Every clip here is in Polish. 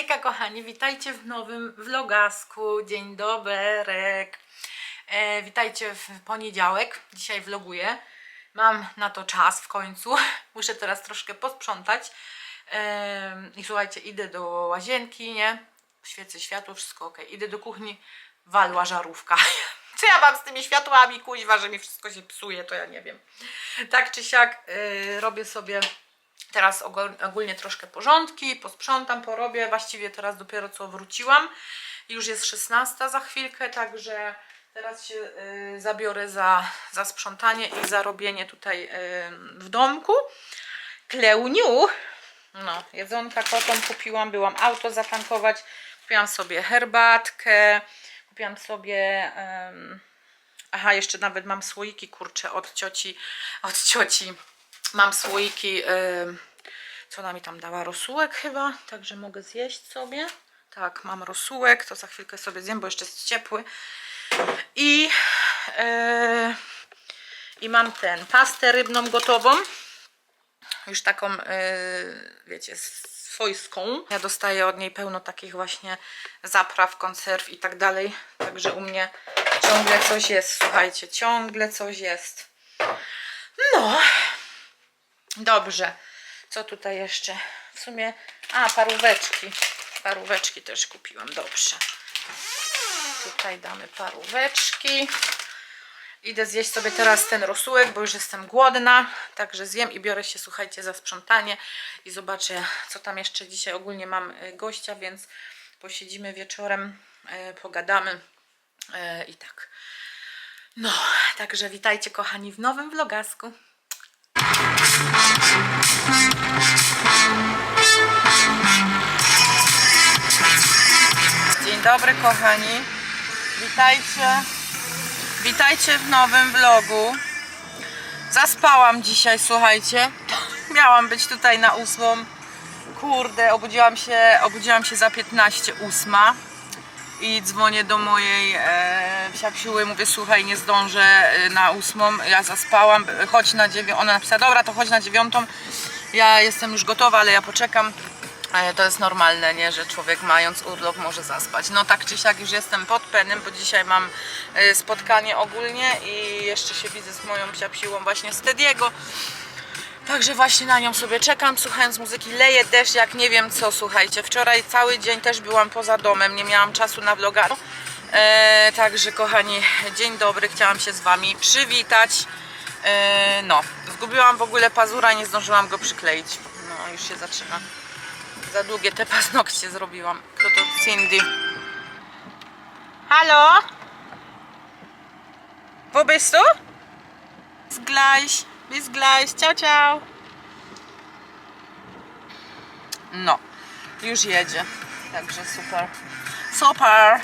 Hejka kochani, witajcie w nowym vlogasku. Dzień doberek. E, witajcie w poniedziałek. Dzisiaj vloguję. Mam na to czas w końcu. Muszę teraz troszkę posprzątać. E, I słuchajcie, idę do łazienki, nie? Świecę światło, wszystko ok. Idę do kuchni, walła żarówka. Co ja mam z tymi światłami, kuźwa, że mi wszystko się psuje, to ja nie wiem. Tak czy siak e, robię sobie Teraz ogól- ogólnie troszkę porządki, posprzątam, porobię. Właściwie teraz dopiero co wróciłam. Już jest 16 za chwilkę, także teraz się y, zabiorę za, za sprzątanie i za robienie tutaj y, w domku. Kleuniu. No, jedzonka kotom kupiłam, byłam auto zatankować. Kupiłam sobie herbatkę, kupiłam sobie... Aha, jeszcze nawet mam słoiki kurcze od cioci, od cioci mam słoiki, co ona mi tam dała, rosółek chyba, także mogę zjeść sobie. Tak, mam rosółek, to za chwilkę sobie zjem, bo jeszcze jest ciepły. I, yy, i mam ten, pastę rybną gotową. Już taką, yy, wiecie, swojską. Ja dostaję od niej pełno takich właśnie zapraw, konserw i tak dalej. Także u mnie ciągle coś jest, słuchajcie, ciągle coś jest. No, Dobrze. Co tutaj jeszcze? W sumie. A, paróweczki. Paróweczki też kupiłam. Dobrze. Tutaj damy paróweczki. Idę zjeść sobie teraz ten rosółek, bo już jestem głodna. Także zjem i biorę się, słuchajcie, za sprzątanie i zobaczę, co tam jeszcze dzisiaj. Ogólnie mam y, gościa, więc posiedzimy wieczorem, y, pogadamy y, i tak. No, także witajcie kochani w nowym vlogasku. Dzień dobry kochani. Witajcie. Witajcie w nowym vlogu. Zaspałam dzisiaj, słuchajcie. Miałam być tutaj na ósmą. Kurde, obudziłam się, obudziłam się za 15 ósma i dzwonię do mojej e, psiapsiły, mówię słuchaj nie zdążę e, na ósmą, ja zaspałam, chodź na dziewiątą, ona napisała dobra to chodź na dziewiątą, ja jestem już gotowa, ale ja poczekam. E, To jest normalne, nie, że człowiek mając urlop może zaspać. No tak czy siak już jestem pod penem, bo dzisiaj mam e, spotkanie ogólnie i jeszcze się widzę z moją psiapsiłą właśnie z Tediego. Także właśnie na nią sobie czekam, słuchając muzyki. Leje deszcz, jak nie wiem co, słuchajcie. Wczoraj cały dzień też byłam poza domem, nie miałam czasu na vloga. E, także kochani, dzień dobry, chciałam się z Wami przywitać. E, no, zgubiłam w ogóle pazura, nie zdążyłam go przykleić. No, już się zaczyna. Za długie te paznokcie zrobiłam. Kto to? Cindy. Halo? Wo bist du? Gleich. Bis gleich. Ciao, ciao. No, już jedzie. Także super. Super.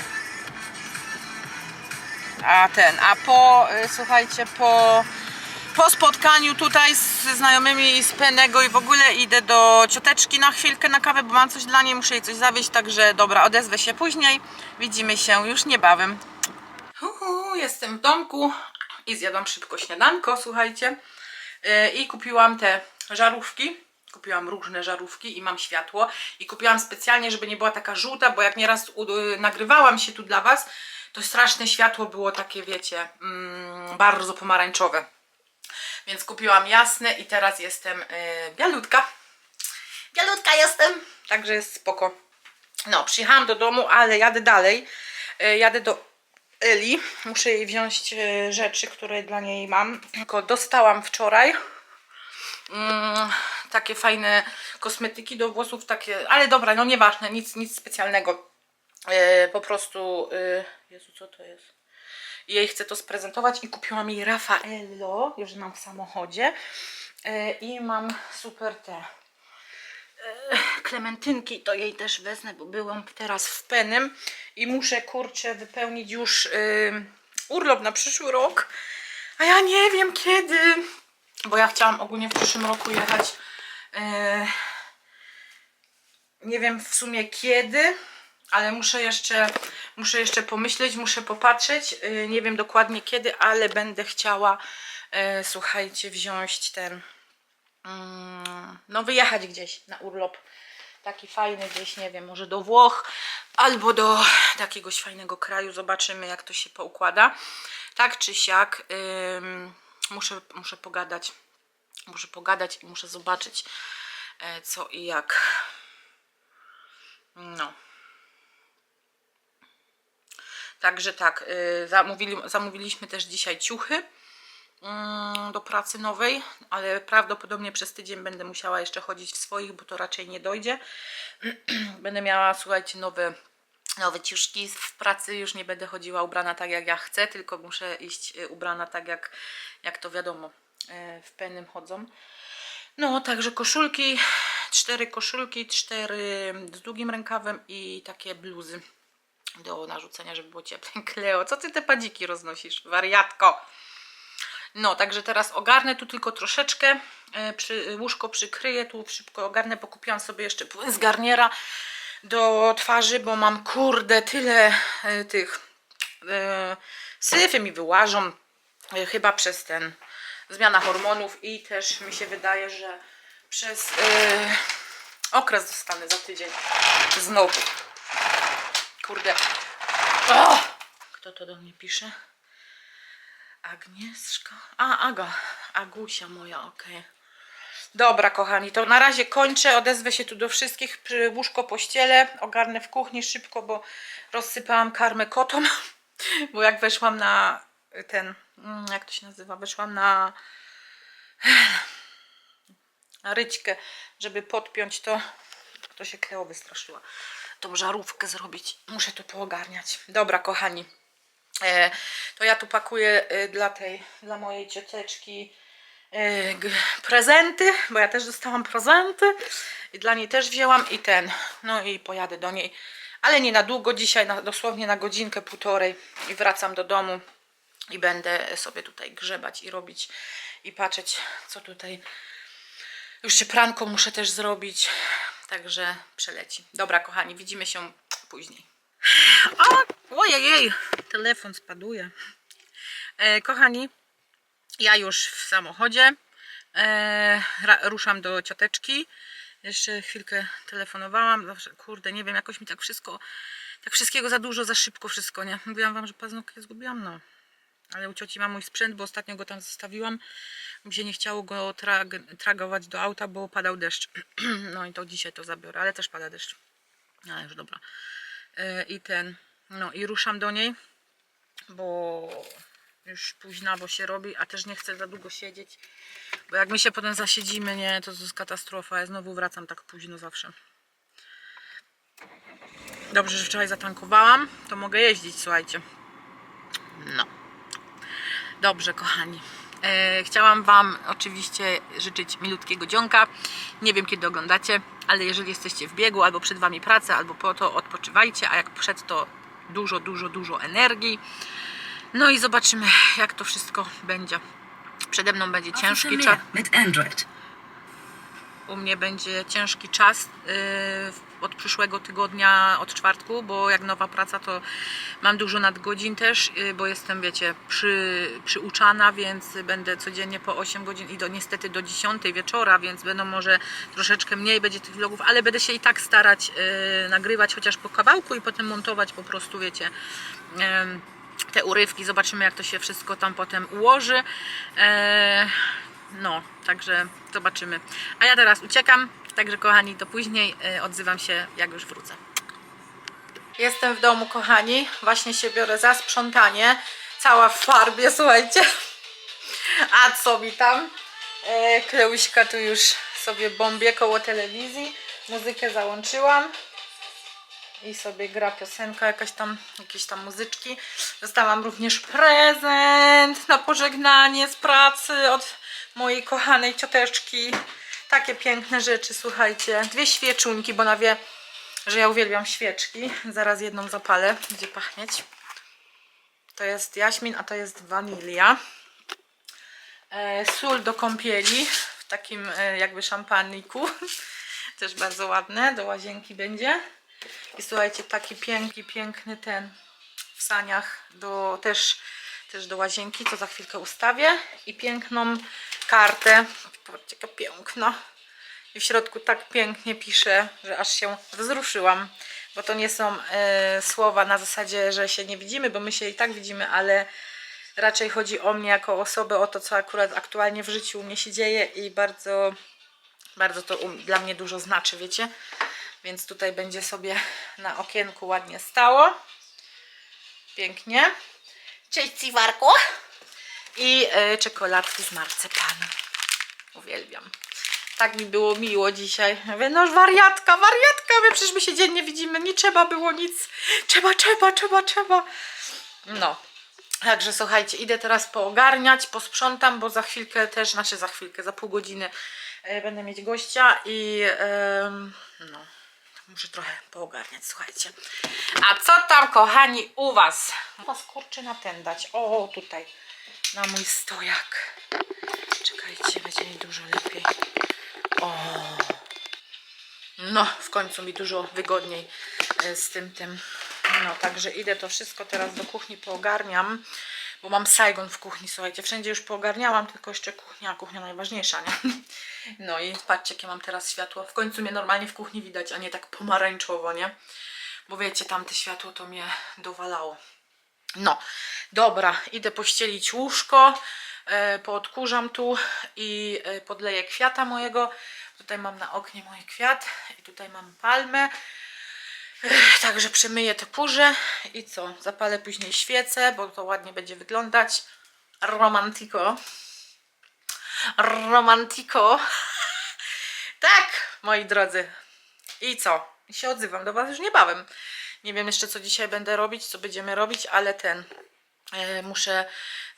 A ten, a po, y, słuchajcie, po, po spotkaniu tutaj z znajomymi z Penego i w ogóle idę do cioteczki na chwilkę na kawę, bo mam coś dla niej, muszę jej coś zawieźć, także dobra, odezwę się później. Widzimy się już niebawem. Uhu, jestem w domku i zjadłam szybko śniadanko, słuchajcie. I kupiłam te żarówki. Kupiłam różne żarówki i mam światło. I kupiłam specjalnie, żeby nie była taka żółta, bo jak nieraz y, nagrywałam się tu dla Was, to straszne światło było takie, wiecie, mm, bardzo pomarańczowe. Więc kupiłam jasne i teraz jestem yy, bialutka. Bialutka jestem. Także jest spoko. No, przyjechałam do domu, ale jadę dalej. E, Jadę do Eli. Muszę jej wziąć e, rzeczy, które dla niej mam. Tylko dostałam wczoraj mm, takie fajne kosmetyki do włosów, takie, ale dobra, no nieważne, nic, nic specjalnego. E, po prostu, e, Jezu, co to jest? Jej chcę to sprezentować i kupiłam jej Raffaello, już mam w samochodzie. E, I mam super te klementynki to jej też wezmę, bo byłam teraz w Penym i muszę kurczę wypełnić już yy, urlop na przyszły rok, a ja nie wiem kiedy, bo ja chciałam ogólnie w przyszłym roku jechać yy, nie wiem w sumie kiedy, ale muszę jeszcze muszę jeszcze pomyśleć, muszę popatrzeć, yy, nie wiem dokładnie kiedy, ale będę chciała yy, słuchajcie, wziąć ten mm, no wyjechać gdzieś na urlop taki fajny gdzieś, nie wiem, może do Włoch albo do jakiegoś fajnego kraju. Zobaczymy, jak to się poukłada. Tak czy siak, muszę, muszę pogadać. Muszę pogadać i muszę zobaczyć, e, co i jak. No. Także tak, y, zamówili, zamówiliśmy też dzisiaj ciuchy do pracy nowej, ale prawdopodobnie przez tydzień będę musiała jeszcze chodzić w swoich, bo to raczej nie dojdzie. będę miała, słuchajcie, nowe, nowe ciuszki w pracy, już nie będę chodziła ubrana tak jak ja chcę, tylko muszę iść y, ubrana tak jak, jak to wiadomo, y, w pełnym chodzą. No, także koszulki, cztery koszulki, cztery z długim rękawem i takie bluzy do narzucenia, żeby było cieplej. Kleo, co ty te padziki roznosisz? Wariatko! No, także teraz ogarnę tu tylko troszeczkę, e, przy, łóżko przykryję, tu szybko ogarnę, bo kupiłam sobie jeszcze płyn z garniera do twarzy, bo mam kurde tyle e, tych e, syfy mi wyłażą e, chyba przez ten zmiana hormonów i też mi się wydaje, że przez e, okres dostanę za tydzień znowu. Kurde. O! Kto to do mnie pisze? Agnieszka. A, Aga. Agusia moja, okej. Dobra, kochani, to na razie kończę. Odezwę się tu do wszystkich przy łóżko pościele. Ogarnę w kuchni szybko, bo rozsypałam karmę kotom. Bo jak weszłam na ten, mm, jak to się nazywa, weszłam na, na ryćkę, żeby podpiąć to, to się Kleo wystraszyła. Tą żarówkę zrobić. Muszę to poogarniać. Dobra, kochani. E, to ja tu pakuję e, dla tej, dla mojej cioteczki e, prezenty, bo ja też dostałam prezenty i dla niej też wzięłam i ten, no i pojadę do niej, ale nie na długo dzisiaj, na, dosłownie na godzinkę, półtorej i wracam do domu i będę sobie tutaj grzebać i robić i patrzeć co tutaj już się pranką muszę też zrobić, także przeleci. Dobra kochani, widzimy się później. Ojej, telefon spaduje. E, kochani, ja już w samochodzie. E, ruszam do cioteczki. Jeszcze chwilkę telefonowałam. Zawsze, kurde, nie wiem, jakoś mi tak wszystko, tak wszystkiego za dużo, za szybko wszystko, nie? Mówiłam wam, że paznokcie zgubiłam, no. Ale u cioci mam mój sprzęt, bo ostatnio go tam zostawiłam. Mi się nie chciało go trag, tragować do auta, bo padał deszcz. no i to dzisiaj to zabiorę, ale też pada deszcz. Ale już dobra. E, I ten, no i ruszam do niej, bo już późnawo się robi, a też nie chcę za długo siedzieć, bo jak my się potem zasiedzimy, nie, to to jest katastrofa. Ja znowu wracam tak późno zawsze. Dobrze, że wczoraj zatankowałam, to mogę jeździć, słuchajcie. No. Dobrze, kochani. E, chciałam Wam oczywiście życzyć milutkiego dzionka. Nie wiem, kiedy oglądacie, ale jeżeli jesteście w biegu, albo przed Wami praca, albo po to odpoczywajcie, a jak przed to dużo, dużo, dużo energii. No i zobaczymy, jak to wszystko będzie. Przede mną będzie ciężki czas. U mnie będzie ciężki czas yy, od przyszłego tygodnia, od czwartku, bo jak nowa praca to mam dużo nadgodzin też, yy, bo jestem, wiecie, przy, przyuczana, więc będę codziennie po 8 godzin i do, niestety do 10 wieczora, więc będą może troszeczkę mniej będzie tych vlogów, ale będę się i tak starać yy, nagrywać chociaż po kawałku i potem montować po prostu, wiecie, yy, te urywki. Zobaczymy, jak to się wszystko tam potem ułoży. Eee, no, także zobaczymy. A ja teraz uciekam, także kochani, do później e, odzywam się, jak już wrócę. Jestem w domu, kochani. Właśnie się biorę za sprzątanie. Cała w farbie, słuchajcie. A co mi tam? E, Kleuśka tu już sobie bombie koło telewizji. Muzykę załączyłam i sobie gra piosenka, jakaś tam, jakieś tam muzyczki. Dostałam również prezent na pożegnanie z pracy od mojej kochanej cioteczki. Takie piękne rzeczy, słuchajcie. Dwie świeczuńki, bo ona wie, że ja uwielbiam świeczki. Zaraz jedną zapalę, będzie pachnieć. To jest jaśmin, a to jest wanilia. E, sól do kąpieli w takim e, jakby szampaniku. Też bardzo ładne, do łazienki będzie. I słuchajcie, taki piękny, piękny ten w saniach do, też, też do łazienki, co za chwilkę ustawię. I piękną kartę. Zobaczcie, jaka piękna. I w środku tak pięknie pisze, że aż się wzruszyłam. Bo to nie są e, słowa na zasadzie, że się nie widzimy, bo my się i tak widzimy, ale raczej chodzi o mnie jako osobę, o to, co akurat aktualnie w życiu u mnie się dzieje i bardzo, bardzo to dla mnie dużo znaczy, wiecie? Więc tutaj będzie sobie na okienku ładnie stało. Pięknie. Cześć, Ciwarku. I e, czekoladki z marcepanem. Uwielbiam. Tak mi było miło dzisiaj. Mówię, no wariatka, wariatka, my przecież my się dziennie widzimy, nie trzeba było nic. Trzeba, trzeba, trzeba, trzeba. No. Także słuchajcie, idę teraz poogarniać, posprzątam, bo za chwilkę też, znaczy za chwilkę, za pół godziny e, będę mieć gościa i no, muszę trochę poogarniać, słuchajcie. A co tam, kochani, u Was? Was kurczę na ten dać. O, tutaj, na mój stojak. Czekajcie, będzie mi dużo lepiej. O. No, w końcu mi dużo wygodniej e, z tym tym. No, także idę to wszystko teraz do kuchni poogarniam, bo mam Saigon w kuchni, słuchajcie, wszędzie już poogarniałam, tylko jeszcze kuchnia, kuchnia najważniejsza, nie? No i patrzcie, jakie mam teraz światło. W końcu mnie normalnie w kuchni widać, a nie tak pomarańczowo, nie? Bo wiecie, tamte światło to mnie dowalało. No, dobra, idę pościelić łóżko, e, poodkurzam tu i e, podleję kwiata mojego. Tutaj mam na oknie mój kwiat i tutaj mam palmę. Także przemyję te kurze i co? Zapalę później świecę, bo to ładnie będzie wyglądać. Romantiko. Romantiko. Tak, moi drodzy. I co? I się odzywam do Was już niebawem. Nie wiem jeszcze, co dzisiaj będę robić, co będziemy robić, ale ten. E, muszę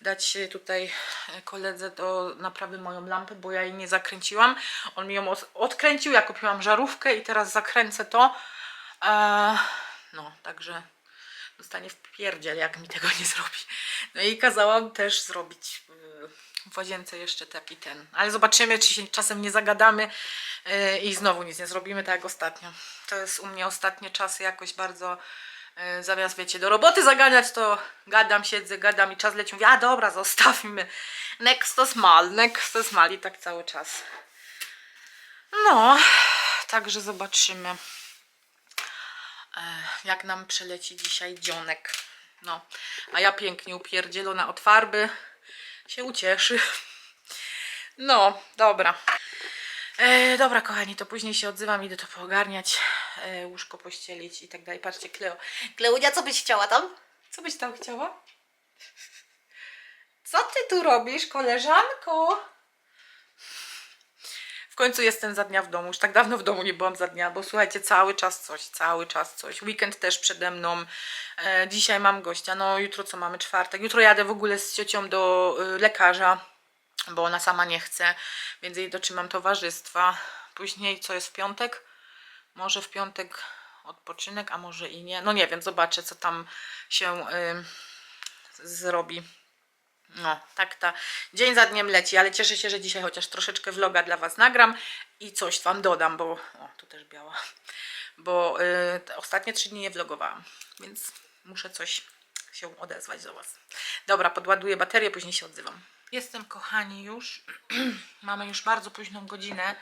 dać tutaj e, koledze do naprawy moją lampę, bo ja jej nie zakręciłam. On mi ją od- odkręcił, ja kupiłam żarówkę i teraz zakręcę to. E, no, także dostanie w pierdziel, jak mi tego nie zrobi. No i kazałam też zrobić yy, w łazience jeszcze taki ten. Ale zobaczymy, czy się czasem nie zagadamy yy, i znowu nic nie zrobimy, tak jak ostatnio. To jest u mnie ostatnie czasy jakoś bardzo yy, zamiast, wiecie, do roboty zaganiać, to gadam, siedzę, gadam i czas leci. Mówię, a dobra, zostawimy. Next to small, next to small i tak cały czas. No, także zobaczymy jak nam przeleci dzisiaj dzionek. No, a ja pięknie upierdzielona od farby się ucieszy. No, dobra. E, dobra, kochani, to później się odzywam, idę to poogarniać, e, łóżko pościelić i tak dalej. Patrzcie, Kleo. Kleunia, co byś chciała tam? Co byś tam chciała? Co ty tu robisz, koleżanko? Końcu jestem za dnia w domu. Już tak dawno w domu nie byłam za dnia, bo słuchajcie, cały czas coś, cały czas coś. Weekend też przede mną. E, dzisiaj mam gościa. No jutro co mamy? Czwartek. Jutro jadę w ogóle z ciocią do y, lekarza, bo ona sama nie chce, więc jej dotrzymam towarzystwa. Później co jest w piątek? Może w piątek odpoczynek, a może i nie. No nie wiem, zobaczę co tam się y, zrobi. No, tak ta dzień za dniem leci, ale cieszę się, że dzisiaj chociaż troszeczkę vloga dla Was nagram i coś Wam dodam, bo... O, tu też biała. Bo y, ostatnie trzy dni nie vlogowałam, więc muszę coś się odezwać do Was. Dobra, podładuję baterię, później się odzywam. Jestem, kochani, już. Mamy już bardzo późną godzinę,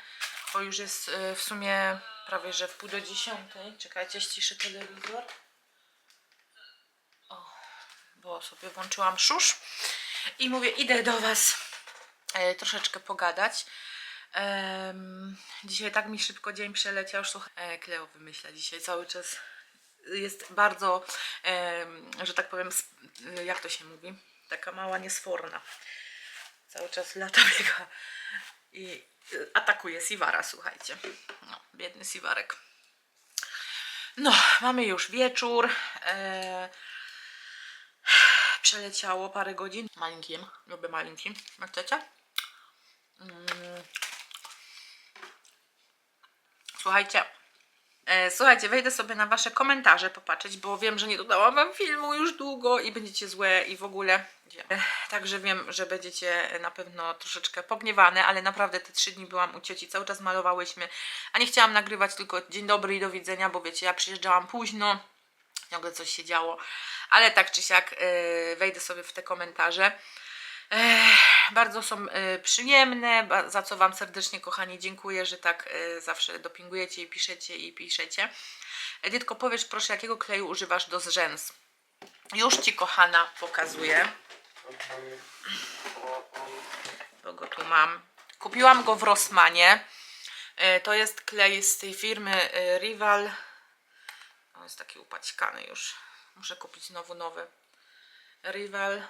bo już jest y, w sumie prawie, że w pół do dziesiątej. Czekajcie, ściszę telewizor. bo sobie włączyłam szusz i mówię, idę do Was e, troszeczkę pogadać. Dzisiaj tak mi szybko dzień przeleciał, już słuchaj, e, Kleo wymyśla dzisiaj cały czas. Jest bardzo, że tak powiem, e, jak to się mówi, taka mała niesforna. Cały czas lata biega i e, atakuje Siwara, słuchajcie. No, biedny Siwarek. No, mamy już wieczór. Przeleciało parę godzin. Malinkim, lubię malinkim. Jak chcecie? Mm. Słuchajcie, e, słuchajcie, wejdę sobie na wasze komentarze popatrzeć, bo wiem, że nie dodałam wam filmu już długo i będziecie złe i w ogóle. E, Także wiem, że będziecie na pewno troszeczkę pogniewane, ale naprawdę te trzy dni byłam u cioci, cały czas malowałyśmy, a nie chciałam nagrywać tylko dzień dobry i do widzenia, bo wiecie, ja przyjeżdżałam późno, ciągle coś się działo, ale tak czy siak yy, wejdę sobie w te komentarze. Ech, bardzo są y, przyjemne, za co Wam serdecznie, kochani, dziękuję, że tak zawsze dopingujecie i piszecie i piszecie. Edytko, powiesz proszę, jakiego kleju używasz do zrzęs? Już Ci, kochana, pokazuję. Bo go tu mam. Kupiłam go w Rossmanie. Y, To jest klej z tej firmy Rival. On jest taki upaćkany już. Muszę kupić znowu nowy. Rival.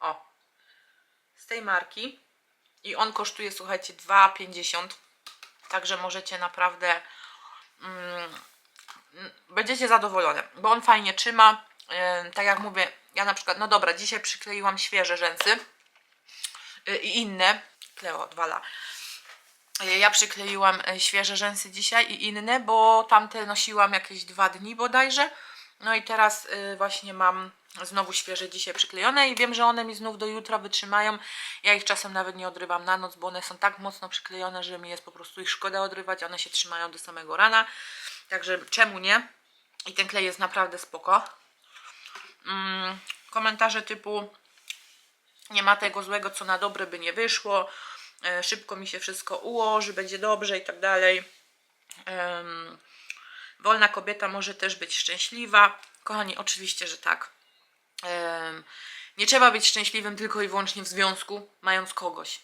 O. Z tej marki. I on kosztuje, słuchajcie, 2,50. Także możecie naprawdę. Mm, będziecie zadowolone, bo on fajnie trzyma. Yy, tak jak mówię, ja na przykład, no dobra, dzisiaj przykleiłam świeże rzęsy yy, i inne. Kleo odwala. Ja przykleiłam yy, świeże rzęsy dzisiaj i inne, bo tamte nosiłam jakieś dwa dni bodajże. No i teraz y, właśnie mam znowu świeże dzisiaj przyklejone i wiem, że one mi znów do jutra wytrzymają. Ja ich czasem nawet nie odrywam na noc, bo one są tak mocno przyklejone, że mi jest po prostu ich szkoda odrywać. One się trzymają do samego rana. Także czemu nie? I ten klej jest naprawdę spoko. Mm, komentarze typu nie ma tego złego, co na dobre by nie wyszło. E, szybko mi się wszystko ułoży, będzie dobrze i tak dalej. Wolna kobieta może też być szczęśliwa. Kochani, oczywiście, że tak. Nie trzeba być szczęśliwym tylko i wyłącznie w związku, mając kogoś.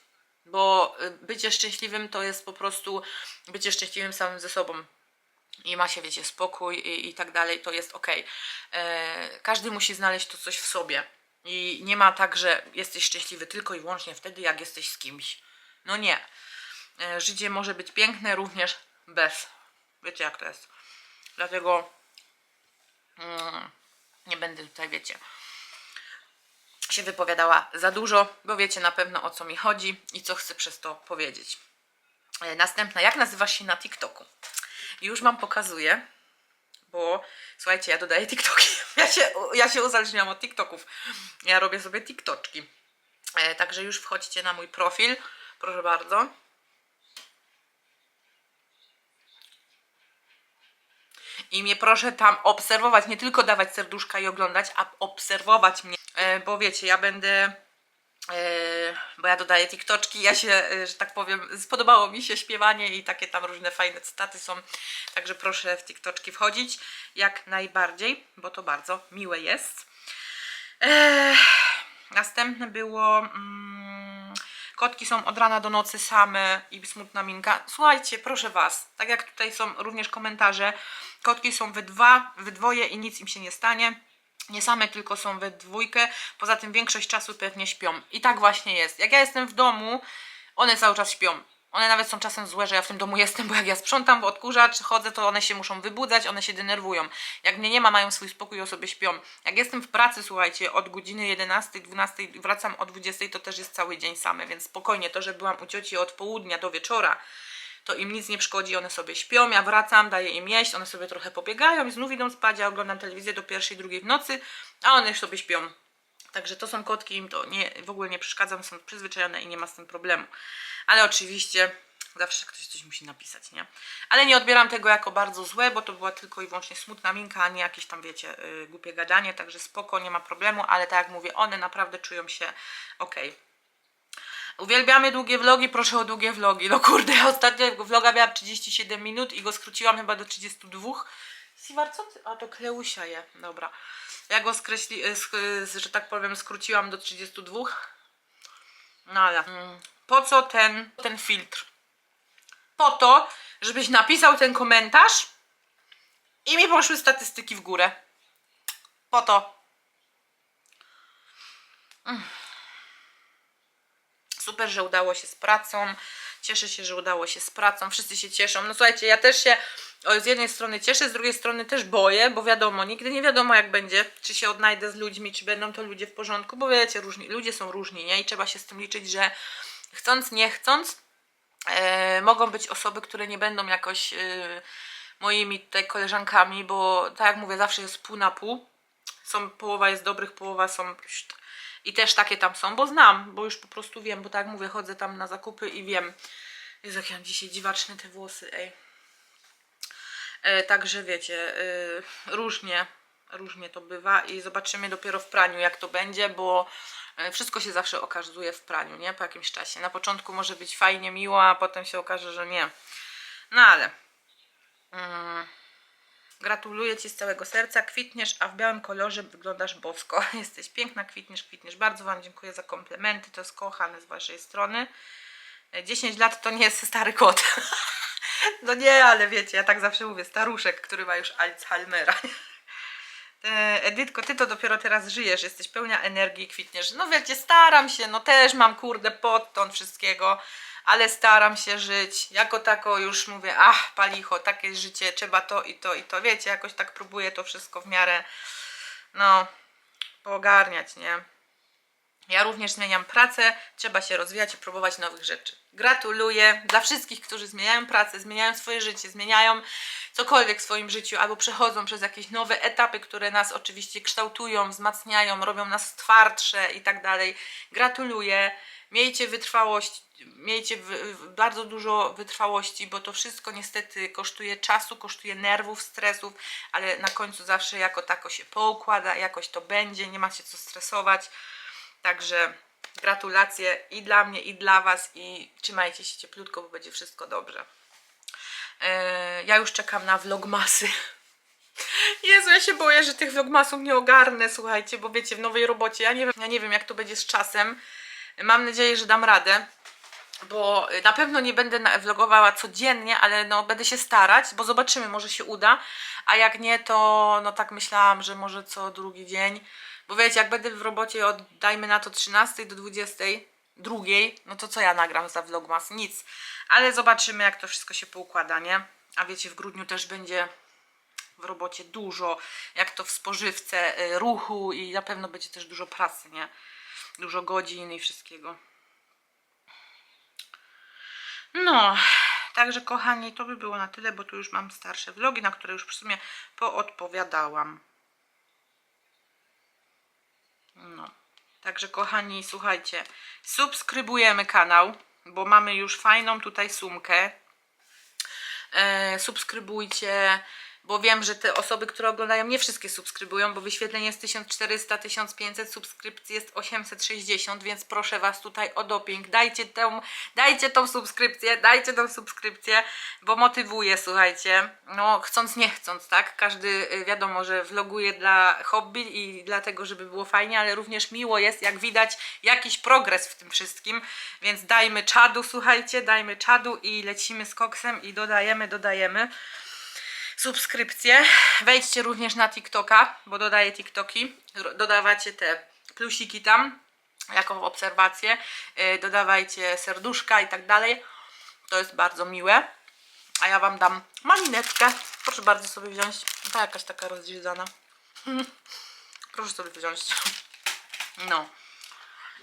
Bo y, bycie szczęśliwym to jest po prostu bycie szczęśliwym samym ze sobą. I ma się, wiecie, spokój i, i tak dalej, to jest ok. każdy musi znaleźć to coś w sobie. I nie ma tak, że jesteś szczęśliwy tylko i wyłącznie wtedy, jak jesteś z kimś. No nie. E, życie może być piękne również bez. Wiecie, jak to jest. Dlatego mm, nie będę tutaj, wiecie, się wypowiadała za dużo, bo wiecie na pewno o co mi chodzi i co chcę przez to powiedzieć. E, Następna, jak nazywasz się na TikToku? Już Wam pokazuję, bo słuchajcie, ja dodaję TikToki. Ja się, ja się uzależniam od TikToków. Ja robię sobie TikToczki. E, także już wchodźcie na mój profil, proszę bardzo. I mnie proszę tam obserwować, nie tylko dawać serduszka i oglądać, a obserwować mnie. E, bo wiecie, ja będę. E, bo ja dodaję TikToczki, ja się, e, że tak powiem, spodobało mi się śpiewanie i takie tam różne fajne cytaty są. Także proszę w TikToczki wchodzić jak najbardziej, bo to bardzo miłe jest. Następne było. Mm, Kotki są od rana do nocy same i smutna minka. Słuchajcie, proszę Was, tak jak tutaj są również komentarze, kotki są we dwa, we dwoje i nic im się nie stanie. Nie same tylko są we dwójkę, poza tym większość czasu pewnie śpią. I tak właśnie jest. Jak ja jestem w domu, one cały czas śpią. One nawet są czasem złe, że ja w tym domu jestem, bo jak ja sprzątam, bo odkurzacz chodzę, to one się muszą wybudzać, one się denerwują. Jak mnie nie ma, mają swój spokój, o sobie śpią. Jak jestem w pracy, słuchajcie, od godziny 11, 12, wracam o 20, to też jest cały dzień same, więc spokojnie, to, że byłam u cioci od południa do wieczora, to im nic nie szkodzi, one sobie śpią, ja wracam, daję im jeść, one sobie trochę pobiegają i znów idą spać, ja oglądam telewizję do pierwszej, drugiej w nocy, a one już sobie śpią. Także to są kotki, im to nie, w ogóle nie przeszkadza, są przyzwyczajone i nie ma z tym problemu. Ale oczywiście zawsze ktoś coś musi napisać, nie? Ale nie odbieram tego jako bardzo złe, bo to była tylko i wyłącznie smutna minka, a nie jakieś tam, wiecie, yy, głupie gadanie, także spoko, nie ma problemu, ale tak jak mówię, one naprawdę czują się ok. Uwielbiamy długie vlogi, proszę o długie vlogi. No kurde, ostatnio vloga miałam 37 minut i go skróciłam chyba do 32. Siwar, co ty? A to Kleusia je, dobra. Ja go skreśli, sk, y, że tak powiem, skróciłam do 32. No ale mm, po co ten, ten filtr? Po to, żebyś napisał ten komentarz i mi poszły statystyki w górę. Po to. Super, że udało się z pracą. Cieszę się, że udało się z pracą. Wszyscy się cieszą. No słuchajcie, ja też się z jednej strony cieszę, z drugiej strony też boję, bo wiadomo, nigdy nie wiadomo jak będzie, czy się odnajdę z ludźmi, czy będą to ludzie w porządku, bo wiecie, różni, ludzie są różni, nie? I trzeba się z tym liczyć, że chcąc, nie chcąc, e, mogą być osoby, które nie będą jakoś e, moimi tutaj koleżankami, bo tak jak mówię, zawsze jest pół na pół. Są, połowa jest dobrych, połowa są i też takie tam są, bo znam, bo już po prostu wiem, bo tak jak mówię, chodzę tam na zakupy i wiem. Jezu, jak ja mam dzisiaj dziwaczne te włosy, ej. E, także wiecie, e, różnie, różnie to bywa i zobaczymy dopiero w praniu jak to będzie, bo E, Wszystko się zawsze okazuje w praniu, nie? Po jakimś czasie. Na początku może być fajnie, miło, a potem się okaże, że nie. No ale... Mm, Gratuluję Ci z całego serca. Kwitniesz, a w białym kolorze wyglądasz bosko. Jesteś piękna, kwitniesz, kwitniesz. Bardzo Wam dziękuję za komplementy. To jest kochane z Waszej strony. E, 10 lat to nie jest stary kot. No nie, ale wiecie, ja tak zawsze mówię, staruszek, który ma już Alzheimera. E, Edytko, ty to dopiero teraz żyjesz, jesteś pełnia energii, kwitniesz. No wiecie, staram się, no też mam kurde podtąd wszystkiego, ale staram się żyć. Jako tako już mówię, ach, palicho, takie życie, trzeba to i to i to. Wiecie, jakoś tak próbuję to wszystko w miarę, no, poogarniać, nie? Ja również zmieniam pracę, trzeba się rozwijać i próbować nowych rzeczy. Gratuluję dla wszystkich, którzy zmieniają pracę, zmieniają swoje życie, zmieniają cokolwiek w swoim życiu albo przechodzą przez jakieś nowe etapy, które nas oczywiście kształtują, wzmacniają, robią nas twardsze i tak dalej. Gratuluję. Miejcie wytrwałość, miejcie bardzo dużo wytrwałości, bo to wszystko niestety kosztuje czasu, kosztuje nerwów, stresów, ale na końcu zawsze jako tako się poukłada, jakoś to będzie, nie ma się co stresować. Także gratulacje i dla mnie, i dla Was i trzymajcie się cieplutko, bo będzie wszystko dobrze. Eee, ja już czekam na vlogmasy. Jezu, ja się boję, że tych vlogmasów nie ogarnę, słuchajcie, bo wiecie, w nowej robocie, ja nie wiem, ja nie wiem jak to będzie z czasem. Mam nadzieję, że dam radę, bo na pewno nie będę vlogowała codziennie, ale no będę się starać, bo zobaczymy, może się uda, a jak nie, to no tak myślałam, że może co drugi dzień, bo wiecie, jak będę w robocie od, dajmy na to 13 do 20, drugiej, no to co ja nagram za vlogmas? Nic, ale zobaczymy, jak to wszystko się poukłada, nie? A wiecie, w grudniu też będzie w robocie dużo, jak to w spożywce, y, ruchu i na pewno będzie też dużo pracy, nie? Dużo godzin i wszystkiego. No, także kochani, to by było na tyle, bo tu już mam starsze vlogi, na które już w sumie poodpowiadałam. No, także kochani, słuchajcie, subskrybujemy kanał, bo mamy już fajną tutaj sumkę. E, subskrybujcie, bo wiem, że te osoby, które oglądają, nie wszystkie subskrybują, bo wyświetlenie jest 1400, 1500, subskrypcji jest 860, więc proszę Was tutaj o doping, dajcie tą, dajcie tą subskrypcję, dajcie tą subskrypcję, bo motywuje, słuchajcie, no chcąc nie chcąc, tak, każdy y, wiadomo, że vloguje dla hobby i dlatego, żeby było fajnie, ale również miło jest, jak widać, jakiś progres w tym wszystkim, więc dajmy czadu, słuchajcie, dajmy czadu i lecimy z koksem i dodajemy, dodajemy subskrypcje. Wejdźcie również na TikToka, bo dodaję TikToki. Dodawacie te plusiki tam jako obserwacje. Yy, Dodawajcie serduszka i tak dalej. To jest bardzo miłe. A ja Wam dam malinetkę. Proszę bardzo sobie wziąć. Ta jakaś taka rozdzielana. Proszę sobie wziąć. No.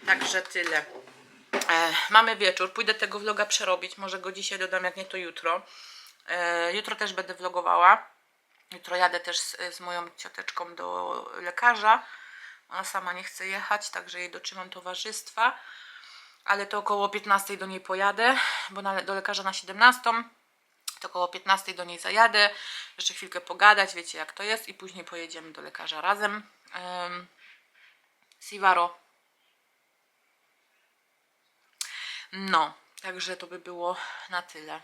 Także tyle. E, mamy wieczór. Pójdę tego vloga przerobić. Może go dzisiaj dodam, jak nie to jutro. E, jutro też będę vlogowała. Jutro jadę też z, z moją cioteczką do lekarza. Ona sama nie chce jechać, także jej dotrzymam towarzystwa. Ale to około 15 do niej pojadę, bo na, do lekarza na 17. To około 15 do niej zajadę. Jeszcze chwilkę pogadać, wiecie jak to jest. I później pojedziemy do lekarza razem. Um, Sivaro. No, także to by było na tyle.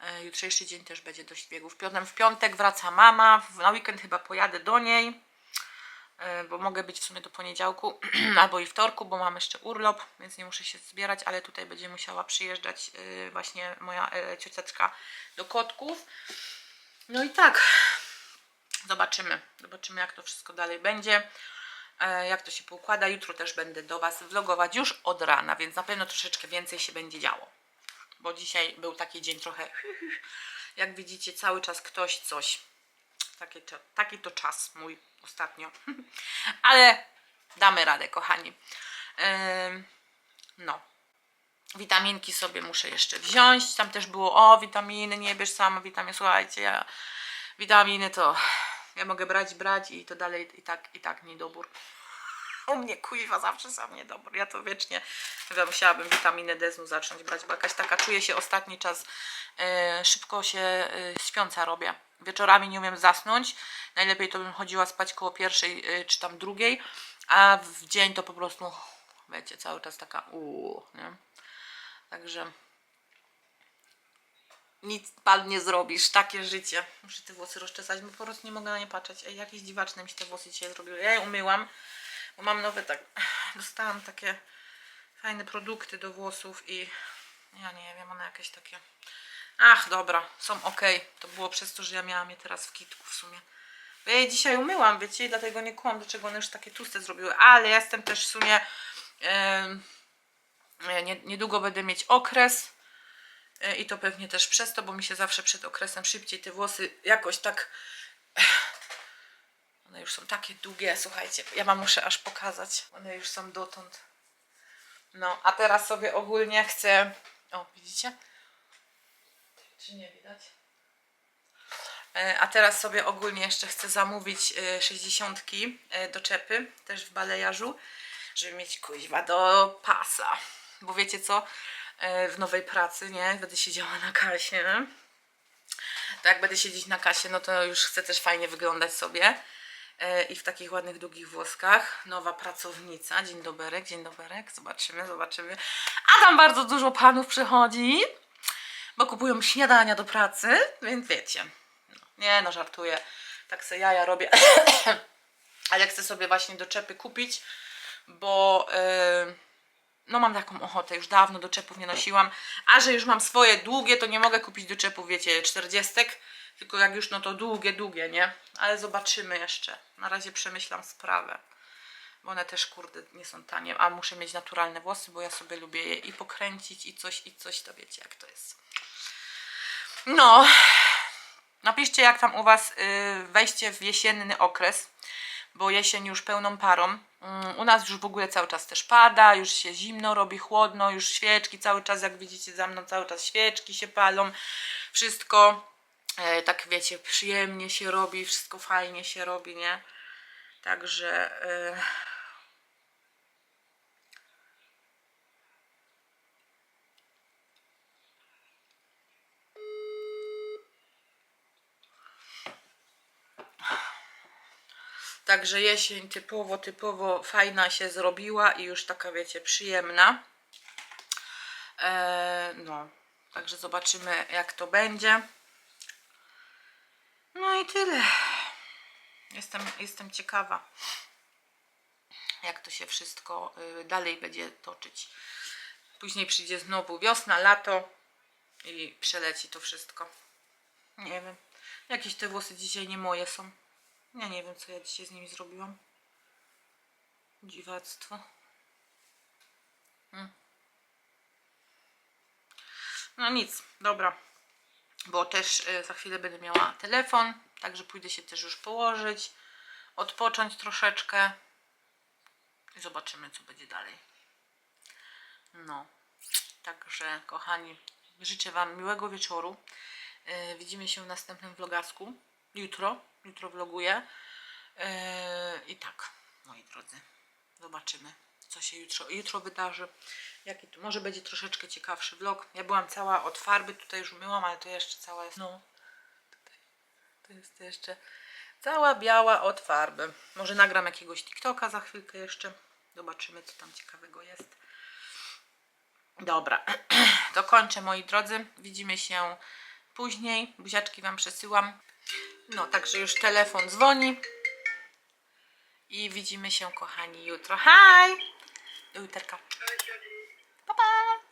E, Jutrzejszy dzień też będzie dość biegów. W piątek wraca mama, na weekend chyba pojadę do niej, e, bo mogę być w sumie do poniedziałku albo i wtorku, bo mam jeszcze urlop, więc nie muszę się zbierać, ale tutaj będzie musiała przyjeżdżać e, właśnie moja cioteczka do kotków. No i tak, zobaczymy, zobaczymy jak to wszystko dalej będzie. Jak to się poukłada. Jutro też będę do Was vlogować już od rana, więc na pewno troszeczkę więcej się będzie działo bo dzisiaj był taki dzień trochę, jak widzicie, cały czas ktoś coś. Taki to, taki to czas mój ostatnio. Ale damy radę, kochani. No. Witaminki sobie muszę jeszcze wziąć. Tam też było, o, witaminy, nie bierz sama witaminy. Słuchajcie, ja witaminy to ja mogę brać, brać i to dalej i tak, i tak niedobór. U mnie kuźwa zawsze sam niedobór. Ja to wiecznie chyba musiałabym witaminę D znów zacząć brać, bo jakaś taka czuję się ostatni czas e, szybko się e, śpiąca robię. Wieczorami nie umiem zasnąć. Najlepiej to bym chodziła spać koło pierwszej e, czy tam drugiej, a w dzień to po prostu, wiecie, cały czas taka uuu, nie? Także nic pan nie zrobisz, takie życie. Muszę te włosy rozczesać, bo po prostu nie mogę na nie patrzeć. Ej, jakieś dziwaczne mi się te włosy dzisiaj zrobiły. Ja je umyłam, mam nowe tak, dostałam takie fajne produkty do włosów i ja nie wiem, one jakieś takie ach dobra, są ok. To było przez to, że ja miałam je teraz w kitku w sumie. Bo ja je dzisiaj umyłam, wiecie, i dlatego nie kłam, dlaczego one już takie tłuste zrobiły, ale jestem też w sumie e, nie, niedługo będę mieć okres E, i to pewnie też przez to, bo mi się zawsze przed okresem szybciej te włosy jakoś tak one już są takie długie, słuchajcie, ja wam muszę aż pokazać. One już są dotąd. No, a teraz sobie ogólnie chcę. O, widzicie? Czy nie widać? E, A teraz sobie ogólnie jeszcze chcę zamówić e, 60 do czepy, też w balejarzu, żeby mieć kuźwa do pasa. Bo wiecie co? E, W nowej pracy, nie? Będę siedziała na kasie. Tak, jak będę siedzieć na kasie, no to już chcę też fajnie wyglądać sobie. E, I w takich ładnych, długich włoskach. Nowa pracownica. Dzień doberek, dzień doberek. Zobaczymy, zobaczymy. A tam bardzo dużo panów przychodzi, bo kupują śniadania do pracy, więc wiecie. No, nie no, żartuję. Tak se jaja robię. Ale chcę sobie właśnie do czepy kupić, bo... Yy, no mam taką ochotę, już dawno do czepów nie nosiłam, a że już mam swoje długie, to nie mogę kupić do czepów, wiecie, czterdziestek, tylko jak już, no to długie, długie, nie? Ale zobaczymy jeszcze. Na razie przemyślam sprawę, bo one też, kurde, nie są tanie, a muszę mieć naturalne włosy, bo ja sobie lubię je i pokręcić, i coś, i coś, to wiecie, jak to jest. No, napiszcie, jak tam u Was y, wejście w jesienny okres, bo jesień już pełną parą. Mm, U nas już w ogóle cały czas też pada, już się zimno robi, chłodno, już świeczki cały czas, jak widzicie za mną, cały czas świeczki się palą, wszystko tak wiecie, przyjemnie się robi, wszystko fajnie się robi, nie? Także e, Także jesień typowo, typowo fajna się zrobiła i już taka, wiecie, przyjemna. Eee, no, także zobaczymy, jak to będzie. I tyle. Jestem, jestem ciekawa, jak to się wszystko y, dalej będzie toczyć. Później przyjdzie znowu wiosna, lato i przeleci to wszystko. Nie wiem. Jakieś te włosy dzisiaj nie moje są. Ja nie wiem, co ja dzisiaj z nimi zrobiłam. Dziwactwo. Mm. No nic, dobra. Bo też y, za chwilę będę miała telefon, także pójdę się też już położyć, odpocząć troszeczkę i zobaczymy, co będzie dalej. No, także kochani, życzę Wam miłego wieczoru. Y, widzimy się w następnym vlogasku. Jutro, jutro vloguję. Yy, I tak, moi drodzy, zobaczymy, co się jutro, jutro wydarzy. Jaki tu może będzie troszeczkę ciekawszy vlog. Ja byłam cała od farby, tutaj już umyłam, ale to jeszcze cała jest. No. To jest jeszcze cała biała od farby. Może nagram jakiegoś TikToka za chwilkę jeszcze. Zobaczymy, co tam ciekawego jest. Dobra, to kończę moi drodzy. Widzimy się później. Buziaczki Wam przesyłam. No, także już telefon dzwoni. I widzimy się, kochani, jutro. Hej! Do juterka. Pa, pa!